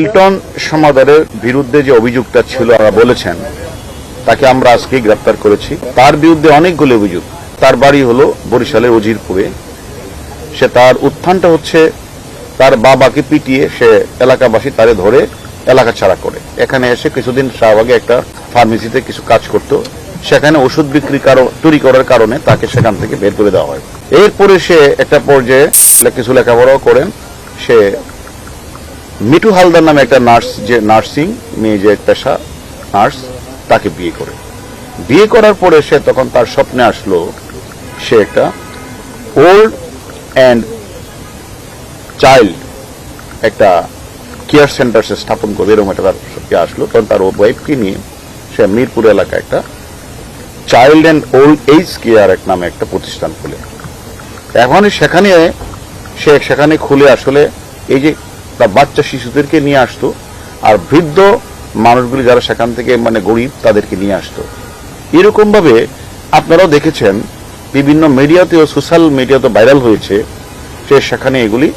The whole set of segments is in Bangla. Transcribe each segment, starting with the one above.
মিল্টন সমাদারের বিরুদ্ধে যে অভিযোগটা ছিল আমরা বলেছেন, তাকে আমরা আজকে গ্রেপ্তার করেছি। তার বিরুদ্ধে অনেকগুলো অভিযোগ। তার বাড়ি হলো বরিশালের উজিরপুরে সে তার উত্থানটা হচ্ছে, তার বাবাকে পিটিয়ে সে এলাকাবাসী তারে ধরে এলাকা ছাড়া করে। এখানে এসে কিছুদিন শাহবাগে একটা ফার্মেসিতে কিছু কাজ করত। সেখানে ওষুধ বিক্রি কারো- চুরি করার কারণে তাকে সেখান থেকে বের করে দেওয়া হয়। এরপরে সে একটা পর্যায়ে কিছু লেখাপড়াও করেন। সে মিঠু হালদার নামে একটা নার্স যে, নার্সিং মেয়ে যে পেশা নার্স, তাকে বিয়ে করে। বিয়ে করার পরে সে তখন তার স্বপ্নে আসলো সে একটা ওল্ড অ্যান্ড চাইল্ড একটা কেয়ার সেন্টার সে স্থাপন করবে এরকম একটা তার আসলো। তখন তার ওয়াইফকে নিয়ে সে মিরপুর এলাকায় একটা child and old age care এক নামে একটা প্রতিষ্ঠান খুলে। এখন সেখানে সে সেখানে খুলে আসলে এই যে তার বাচ্চা শিশুদেরকে নিয়ে আসতো, আর বৃদ্ধ মানুষগুলি যারা সেখান থেকে মানে গরিব তাদেরকে নিয়ে আসতো। এরকম ভাবে আপনারাও দেখেছেন, বিভিন্ন মিডিয়াতেও সোশ্যাল মিডিয়াতে ভাইরাল হয়েছে যে সেখানে এগুলি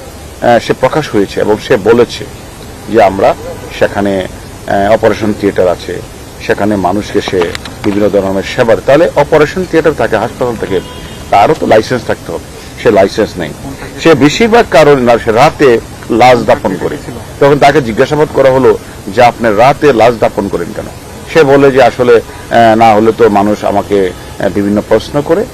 সে প্রকাশ হয়েছে এবং সে বলেছে যে আমরা সেখানে অপারেশন থিয়েটার আছে, সেখানে মানুষকে সে বিভিন্ন ধরনের সেবার, তাহলে অপারেশন থিয়েটার থাকে হাসপাতাল থেকে, তারও তো লাইসেন্স থাকতে হবে, সে লাইসেন্স নেই। সে বেশিরভাগ কারণ না, সে রাতে লাশ দাপন করে তখন তাকে জিজ্ঞাসাবাদ করা হলো যে, আপনি রাতে লাশ দাপন করেন কেন? সে বলে যে, আসলে না হলে তো মানুষ আমাকে বিভিন্ন প্রশ্ন করে।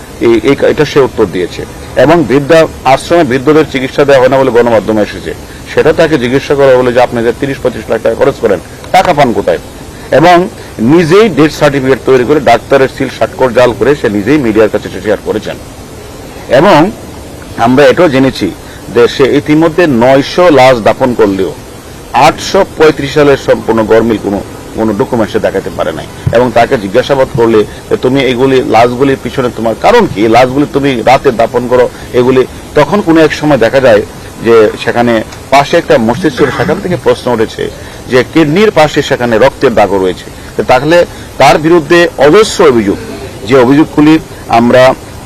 এটা সে উত্তর দিয়েছে। এবং বৃদ্ধা, আশ্রমে বৃদ্ধদের চিকিৎসা দেওয়া হয় না বলে গণমাধ্যমে এসেছে। সেটা তাকে জিজ্ঞাসা করা হলো যে, আপনি যে তিরিশ পঁচিশ লাখ টাকা খরচ করেন, টাকা পান কোথায়? এবং নিজেই ডেথ সার্টিফিকেট তৈরি করে ডাক্তারের সিল, স্বাক্ষর জাল করে সে নিজেই মিডিয়ার কাছে শেয়ার করেছেন। এবং আমরা এটাও জেনেছি সে ইতিমধ্যে নয়শো লাশ দাপন করলেও আটশো পঁয়ত্রিশ সালের সম্পূর্ণ গরমিল কোনো কোনো ডকুমেন্ট সে দেখাতে পারে নাই। এবং তাকে জিজ্ঞাসাবাদ করলে তুমি এগুলি, লাশগুলির পিছনে তোমার কারণ কি? লাশগুলি তুমি রাতে দাপন করো, এগুলি তখন কোনো এক সময় দেখা যায় যে সেখানে পাশে একটা মসজিদ ছিল, সেখান থেকে প্রশ্ন উঠেছে যে কিডনির পাশে সেখানে রক্তের দাগও রয়েছে। তাহলে তার বিরুদ্ধে অজস্র অভিযোগ। যে অভিযোগগুলি আমরা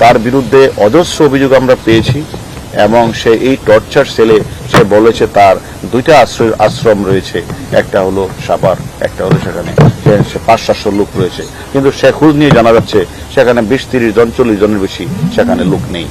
তার বিরুদ্ধে অজস্র অভিযোগ আমরা পেয়েছি এবং সে এই টর্চার সেলে সে বলেছে তার দুইটা আশ্রয় আশ্রম রয়েছে। একটা হলো সাপার একটা হলো সেখানে। সে- পাঁচ সাতশো লোক রয়েছে। কিন্তু সে খোঁজ নিয়ে জানা যাচ্ছে সেখানে বিশ, তিরিশ জন, চল্লিশ জনের বেশি সেখানে লোক নেই।